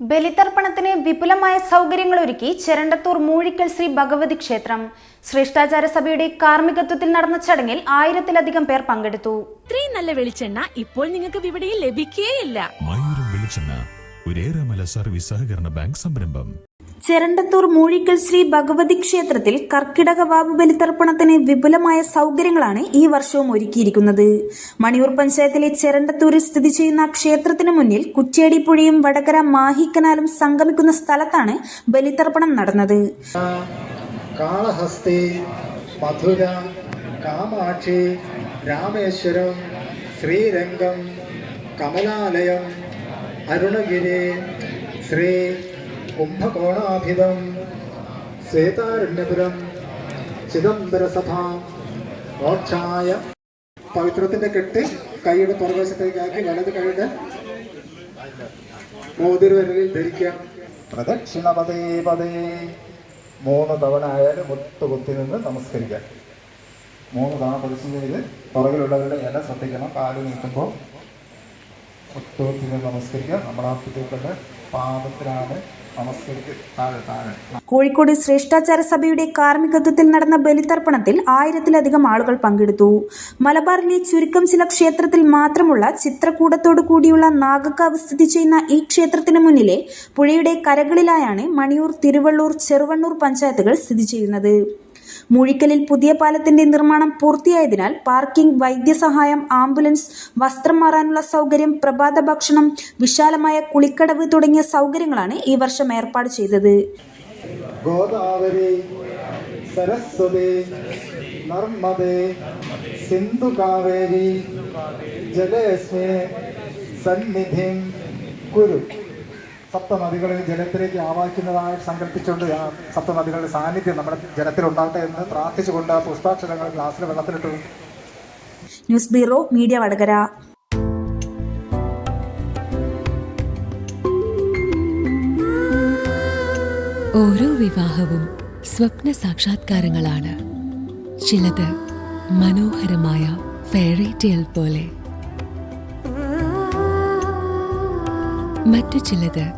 ബലിതർപ്പണത്തിന് വിപുലമായ സൗകര്യങ്ങൾ ഒരുക്കി ചെരണ്ടത്തൂർ മൂഴിക്കൽ ശ്രീ ഭഗവതി ക്ഷേത്രം. ശ്രേഷ്ഠാചാര സഭയുടെ കാർമ്മികത്വത്തിൽ നടന്ന ചടങ്ങിൽ ആയിരത്തിലധികം പേർ പങ്കെടുത്തു. ഇത്രയും നല്ല വെളിച്ചെണ്ണ ഇപ്പോൾ നിങ്ങൾക്ക് വിപണിയിൽ ലഭിക്കുകയില്ല മയൂരം വെളിച്ചെണ്ണ ഒരേറെമല സർവീസ് സഹകരണ ബാങ്ക് സംരംഭം. ചെരണ്ടത്തൂർ മൂഴിക്കൽ ശ്രീ ഭഗവതി ക്ഷേത്രത്തിൽ കർക്കിടക വാവ് ബലിതർപ്പണത്തിന് വിപുലമായ സൗകര്യങ്ങളാണ് ഈ വർഷവും ഒരുക്കിയിരിക്കുന്നത്. മണിയൂർ പഞ്ചായത്തിലെ ചെരണ്ടത്തൂരിൽ സ്ഥിതി ചെയ്യുന്ന ക്ഷേത്രത്തിന് മുന്നിൽ കുറ്റ്യാടി പുഴയും വടകര മാഹിക്കനാലും സംഗമിക്കുന്ന സ്ഥലത്താണ് ബലിതർപ്പണം നടന്നത്. രാമേശ്വരം ശ്രീരംഗം കമലാലയം അരുണഗിരി ശ്രീ കുംഭകോണാഭിതം ശ്വേതാരണ്യപുരം ചിദംബരസഭ മോക്ഷായ. പവിത്രത്തിന്റെ കെട്ട് കൈയുടെ പുറവശത്തേക്കാക്കി വലത് കൈയുടെ മോതിരുവരലിൽ ധരിക്കാം. പ്രദക്ഷിണ പതേ പതേ മൂന്ന് തവണ ആയാലും മുട്ടുകുത്തി നിന്ന് നമസ്കരിക്കാം. മൂന്ന് തവണ പ്രദക്ഷിണം ചെയ്ത് പുറകിലുള്ളവരുടെ ഇല ശ്രദ്ധിക്കണം. കാൽ നീക്കുമ്പോൾ മുട്ടുകുത്തി നിന്ന് നമസ്കരിക്കുക നമ്മളാ കുട്ടികളുടെ പാദത്തിലാണ് കോഴിക്കോട് ശ്രേഷ്ഠാചാര സഭയുടെ കാർമ്മികത്വത്തിൽ നടന്ന ബലിതർപ്പണത്തിൽ ആയിരത്തിലധികം ആളുകൾ പങ്കെടുത്തു. മലബാറിലെ ചുരുക്കം ചില ക്ഷേത്രത്തിൽ മാത്രമുള്ള ചിത്രകൂടത്തോടു കൂടിയുള്ള നാഗക്കാവ് സ്ഥിതി ചെയ്യുന്ന ഈ ക്ഷേത്രത്തിന് മുന്നിലെ പുഴയുടെ കരകളിലായാണ് മണിയൂർ തിരുവള്ളൂർ ചെറുവണ്ണൂർ പഞ്ചായത്തുകൾ സ്ഥിതി ചെയ്യുന്നത്. മൂഴിക്കലിൽ പുതിയ പാലത്തിന്റെ നിർമ്മാണം പൂർത്തിയായതിനാൽ പാർക്കിംഗ് വൈദ്യസഹായം ആംബുലൻസ് വസ്ത്രം മാറാനുള്ള സൗകര്യം പ്രഭാത ഭക്ഷണം വിശാലമായ കുളിക്കടവ് തുടങ്ങിയ സൗകര്യങ്ങളാണ് ഈ വർഷം ഏർപ്പാട് ചെയ്തത്. ഗോദാവരി സരസ്വതി സപ്തനദികളിൽ ജലത്തിലേക്ക് ആവാഹിക്കുന്നതായി സങ്കല്പിച്ചുകൊണ്ട് ആ സപ്തനദികളുടെ സാന്നിധ്യം നമ്മുടെ ജലത്തിലുണ്ടാകട്ടെ എന്ന് പ്രാർത്ഥിച്ചുകൊണ്ട് ആ പുഷ്പാക്ഷരങ്ങൾ ഗ്ലാസ്സിൽ വെള്ളത്തിലിട്ടു. News bureau media Vadakara. ഓരോ വിവാഹവും സ്വപ്ന സാക്ഷാത്കാരങ്ങളാണ്. ചിലത് മനോഹരമായ ഫെയറി ടെയിൽ പോലെ. മറ്റു ചിലത്